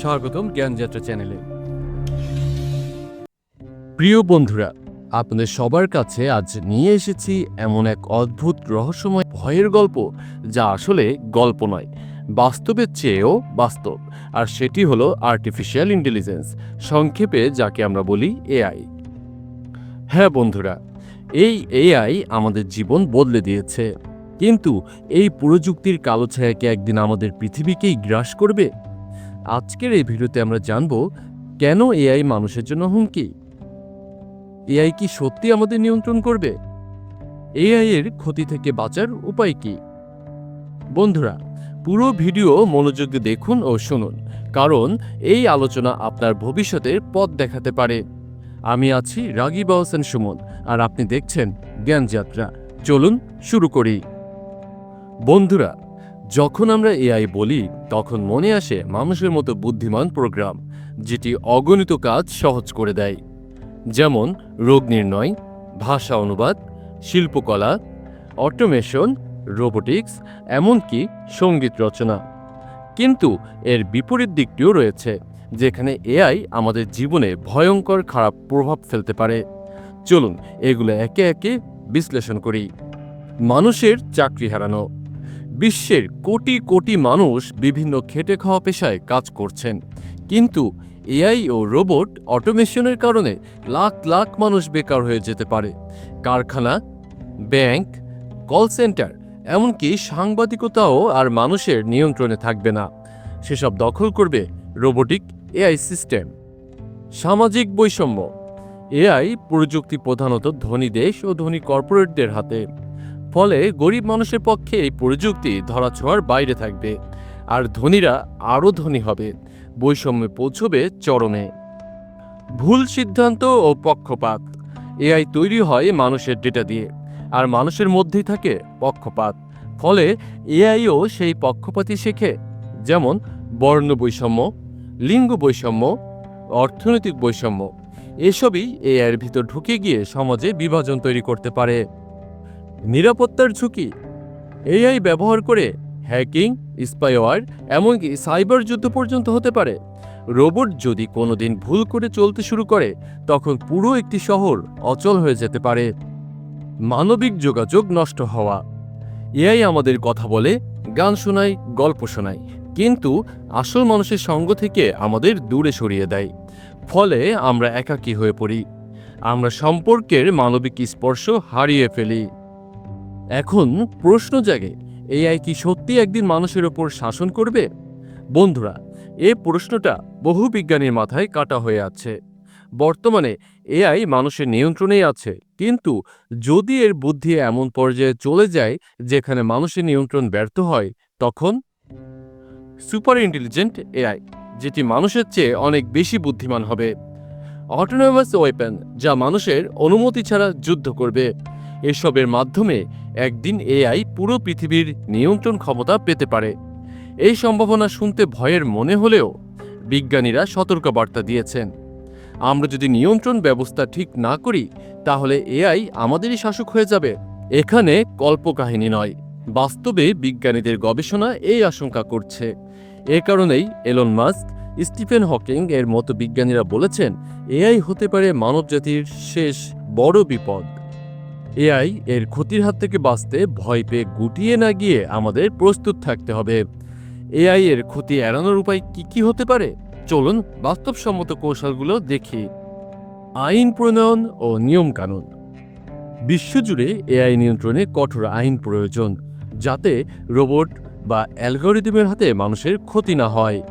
স্বাগতম জ্ঞানযাত্রা চ্যানেলে। প্রিয় বন্ধুরা, আপনাদের সবার কাছে আজ নিয়ে এসেছি এমন এক অদ্ভুত রহস্যময় ভয়ের গল্প, যা আসলে গল্প নয়, বাস্তবের চেয়েও বাস্তব, আর সেটি হলো আর্টিফিশিয়াল ইন্টেলিজেন্স সংক্ষেপে যাকে আমরা বলি এআই হ্যাঁ বন্ধুরা, এই এআই আমাদের জীবন বদলে দিয়েছে, কিন্তু এই প্রযুক্তির কালো ছায়াকে একদিন আমাদের পৃথিবীকেই গ্রাস করবে? আজকের এই ভিডিওতে আমরা জানব, কেন এআই মানুষের জন্য হুমকি? এআই কি সত্যি আমাদের নিয়ন্ত্রণ করবে? এআই এর ক্ষতি থেকে বাঁচার উপায় কি? বন্ধুরা, পুরো ভিডিও মনোযোগ দিয়ে দেখুন ও শুনুন, কারণ এই আলোচনা আপনার ভবিষ্যতের পথ দেখাতে পারে। আমি আছি রাগিব হোসেন সুমন, আর আপনি দেখছেন জ্ঞানযাত্রা। চলুন শুরু করি। বন্ধুরা যখন আমরা এআই বলি, তখন মনে আসে মানুষের মতো বুদ্ধিমান প্রোগ্রাম, যেটি অগণিত কাজ সহজ করে দেয়। যেমন রোগ নির্ণয়, ভাষা অনুবাদ, শিল্পকলা, অটোমেশন, রোবোটিক্স, এমনকি সংগীত রচনা। কিন্তু এর বিপরীত দিকটিও রয়েছে, যেখানে এআই আমাদের জীবনে ভয়ঙ্কর খারাপ প্রভাব ফেলতে পারে। চলুন এগুলো একে একে বিশ্লেষণ করি। মানুষের চাকরি হারানো বিশ্বের কোটি কোটি মানুষ বিভিন্ন খেটে খাওয়া পেশায় কাজ করছেন। কিন্তু এআই ও রোবট অটোমেশনের কারণে লাখ লাখ মানুষ বেকার হয়ে যেতে পারে। কারখানা, ব্যাংক, কল সেন্টার, এমনকি সাংবাদিকতাও আর মানুষের নিয়ন্ত্রণে থাকবে না। সেসব দখল করবে রোবোটিক এআই সিস্টেম। সামাজিক বৈষম্য। এআই প্রযুক্তি প্রধানত ধনী দেশ ও ধনী কর্পোরেটদের হাতে। ফলে গরিব মানুষের পক্ষে এই প্রযুক্তি ধরাছোঁয়ার বাইরে থাকবে। আর ধনীরা আরও ধনী হবে। বৈষম্যে পৌঁছবে চরমে। ভুল সিদ্ধান্ত ও পক্ষপাত। এআই তৈরি হয় মানুষের ডেটা দিয়ে। আর মানুষের মধ্যেই থাকে পক্ষপাত। ফলে এআইও সেই পক্ষপাতই শেখে। যেমন বর্ণ বৈষম্য, লিঙ্গ বৈষম্য, অর্থনৈতিক বৈষম্য। এসবই এআইয়ের ভিতর ঢুকে গিয়ে সমাজে বিভাজন তৈরি করতে পারে। নিরাপত্তার ঝুঁকি। এআই ব্যবহার করে হ্যাকিং, স্পাইওয়ার, এমনকি সাইবার যুদ্ধ পর্যন্ত হতে পারে। রোবট যদি কোনোদিন ভুল করে চলতে শুরু করে, তখন পুরো একটি শহর অচল হয়ে যেতে পারে। মানবিক যোগাযোগ নষ্ট হওয়া। এআই আমাদের কথা বলে, গান শোনায়, গল্প শোনায়। কিন্তু আসল মানুষের সঙ্গ থেকে আমাদের দূরে সরিয়ে দেয়। ফলে আমরা একাকী হয়ে পড়ি। আমরা সম্পর্কের মানবিক স্পর্শ হারিয়ে ফেলি। এখন প্রশ্ন জাগে এআই কি সত্যি একদিন মানুষের ওপর শাসন করবে? বন্ধুরা, এ প্রশ্নটা বহু বিজ্ঞানীর মাথায় কাটা হয়ে আছে। বর্তমানে এআই মানুষের নিয়ন্ত্রণেই আছে, কিন্তু যদি এর বুদ্ধি এমন পর্যায়ে চলে যায়, যেখানে মানুষের নিয়ন্ত্রণ ব্যর্থ হয়, তখন? সুপার ইন্টেলিজেন্ট এআই যেটি মানুষের চেয়ে অনেক বেশি বুদ্ধিমান হবে। অটোনোমাস ওয়েপেন, যা মানুষের অনুমতি ছাড়া যুদ্ধ করবে। এসবের মাধ্যমে একদিন এআই পুরো পৃথিবীর নিয়ন্ত্রণ ক্ষমতা পেতে পারে। এই সম্ভাবনা শুনতে ভয়ের মনে হলেও বিজ্ঞানীরা সতর্কবার্তা দিয়েছেন। আমরা যদি নিয়ন্ত্রণ ব্যবস্থা ঠিক না করি, তাহলে এআই আমাদেরই শাসক হয়ে যাবে। এখানে কল্পকাহিনী নয়, বাস্তবে বিজ্ঞানীদের গবেষণা এই আশঙ্কা করছে। এ কারণেই এলন মাস্ক, স্টিফেন হকিং এর মতো বিজ্ঞানীরা বলেছেন, এআই হতে পারে মানবজাতির শেষ বড় বিপদ। এআই এর ক্ষতির হাত থেকে বাঁচতে ভয় পেয়ে গুটিয়ে না গিয়ে আমাদের প্রস্তুত থাকতে হবে। এআই এর ক্ষতি এড়ানোর উপায় কি কি হতে পারে? চলুন বাস্তবসম্মত কৌশলগুলো দেখি। আইন প্রণয়ন ও নিয়মকানুন বিশ্বজুড়ে এআই নিয়ন্ত্রণে কঠোর আইন প্রয়োজন, যাতে রোবট বা অ্যালগোরিদমের হাতে মানুষের ক্ষতি না হয়।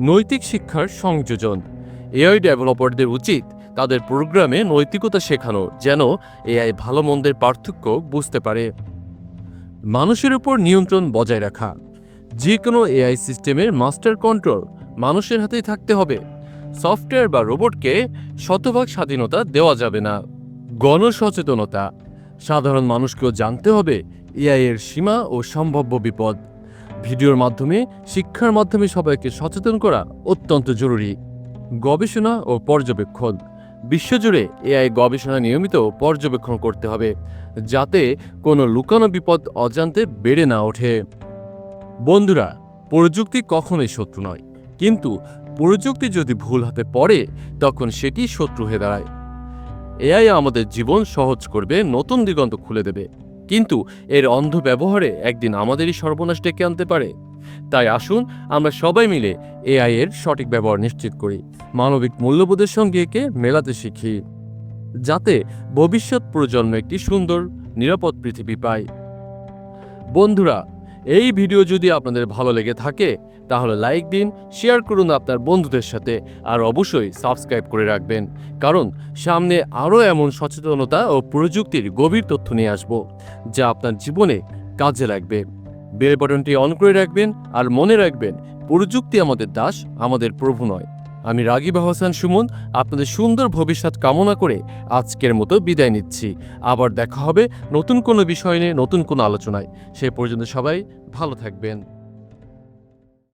নৈতিক শিক্ষার সংযোজন। এআই ডেভেলপারদের উচিত তাদের প্রোগ্রামে নৈতিকতা শেখানো যেন এআই ভালো মন্দের পার্থক্য বুঝতে পারে। মানুষের উপর নিয়ন্ত্রণ বজায় রাখা। যে কোনো এআই সিস্টেমের মাস্টার কন্ট্রোল মানুষের হাতেই থাকতে হবে। সফটওয়্যার বা রোবটকে শতভাগ স্বাধীনতা দেওয়া যাবে না। গণসচেতনতা। সাধারণ মানুষকেও জানতে হবে এআই এর সীমা ও সম্ভাব্য বিপদ। ভিডিওর মাধ্যমে, শিক্ষার মাধ্যমে সবাইকে সচেতন করা অত্যন্ত জরুরি। গবেষণা ও পর্যবেক্ষণ। বিশ্বজুড়ে এআই গবেষণা নিয়মিত পর্যবেক্ষণ করতে হবে, যাতে কোনো লুকানো বিপদ অজান্তে বেড়ে না ওঠে। বন্ধুরা, প্রযুক্তি কখনোই শত্রু নয়, কিন্তু প্রযুক্তি যদি ভুল হাতে পড়ে, তখন সেটি শত্রু হয়ে দাঁড়ায়। এআই আমাদের জীবন সহজ করবে, নতুন দিগন্ত খুলে দেবে, কিন্তু এর অন্ধ ব্যবহারে একদিন আমাদেরই সর্বনাশ ডেকে আনতে পারে। তাই আসুন, আমরা সবাই মিলে এআই এর সঠিক ব্যবহার নিশ্চিত করি। মানবিক মূল্যবোধের সঙ্গে একে মেলাতে শিখি, যাতে ভবিষ্যৎ প্রজন্ম একটি সুন্দর, নিরাপদ পৃথিবী পায়। বন্ধুরা, এই ভিডিও যদি আপনাদের ভালো লেগে থাকে, তাহলে লাইক দিন, শেয়ার করুন আপনার বন্ধুদের সাথে, আর অবশ্যই সাবস্ক্রাইব করে রাখবেন, কারণ সামনে আরও এমন সচেতনতা ও প্রযুক্তির গভীর তথ্য নিয়ে আসব, যা আপনার জীবনে কাজে লাগবে। বেল বাটনটি অন করে রাখবেন, আর মনে রাখবেন, প্রযুক্তি আমাদের দাস, আমাদের প্রভু নয়। আমি রাগিবা হাসান সুমন, আপনাদের সুন্দর ভবিষ্যৎ কামনা করে আজকের মতো বিদায় নিচ্ছি। আবার দেখা হবে নতুন কোনো বিষয় নিয়ে, নতুন কোনো আলোচনায়। সে পর্যন্ত সবাই ভালো থাকবেন।